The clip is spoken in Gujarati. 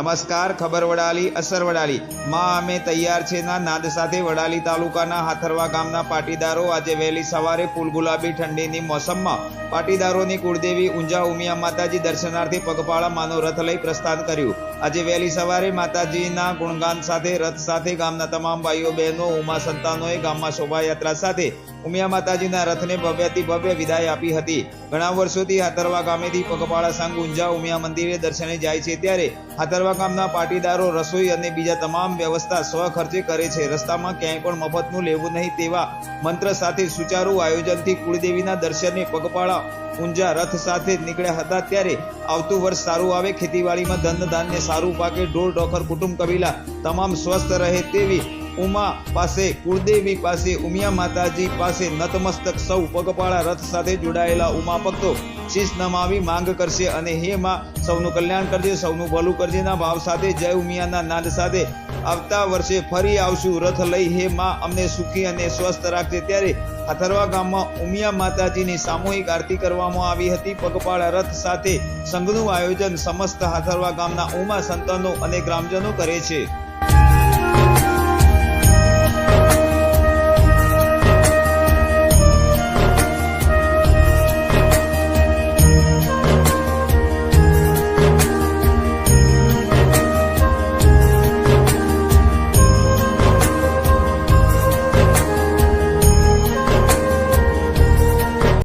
નમસ્કાર, ખબર વડાલી, અસર વડાલી. માં અમે તૈયાર છે ના, નાદ સાથે વડાલી તાલુકાના હાથરવા ગામના પાટીદારો આજે વહેલી સવારે ફૂલ ગુલાબી ઠંડીની મોસમમાં પાટીદારોની કુળદેવી ઊંઝા ઉમિયા માતાજી દર્શનાર્થે પગપાળા માનો રથ લઈ પ્રસ્થાન કર્યું. આજે વહેલી સવારે માતાજીના ગુણગાન સાથે, રથ સાથે ગામના તમામ ભાઈઓ, બહેનો, ઉમા સંતાનોએ ગામમાં શોભાયાત્રા સાથે ઉમિયા માતાજીના રથને ભવ્યથી ભવ્ય વિદાય આપી હતી. ઘણા વર્ષોથી હાથરવા ગામેથી પગપાળા સંઘ ઊંઝા ઉમિયા મંદિરે દર્શને જાય છે ત્યારે હાથરવા ગામના પાટીદારો રસોઈ અને બીજા તમામ વ્યવસ્થા સ્વખર્ચે કરે છે. રસ્તામાં ક્યાંય પણ મફતનું લેવું નહીં તેવા મંત્ર સાથે સુચારુ આયોજનથી કુળદેવીના દર્શને પગપાળા ઊંઝા રથ સાથે નીકળ્યા હતા ત્યારે આવતું વર્ષ સારું આવે, ખેતીવાડીમાં ધન ધાન્ય સારું પાકે, ઢોર ઢોખર કુટુંબ, કબીલા તમામ સ્વસ્થ રહે તેવી ઉમા પાસે, કુળદેવી પાસે, ઉમિયા માતાજી પાસે નતમસ્તક સૌ પગપાળા રથ સાથે જોડાયેલા ઉમા ભક્તો શીશ નમાવી માંગ કરશે અને હે માં, સૌનું કલ્યાણ કરજે, સૌનું ભલું કરજેના ભાવ સાથે જય ઉમિયાના નાદ સાથે આવતા વર્ષે ફરી આવશું રથ લઈ હે માં, અમને સુખી અને સ્વસ્થ રાખજે. ત્યારે અથરવા ગામમાં ઉમિયા માતાજીની સામૂહિક આરતી કરવામાં આવી હતી. પગપાળા રથ સાથે સંઘનું આયોજન સમસ્ત હાથરવા ગામના ઉમા સંતાનો અને ગ્રામજનો કરે છે.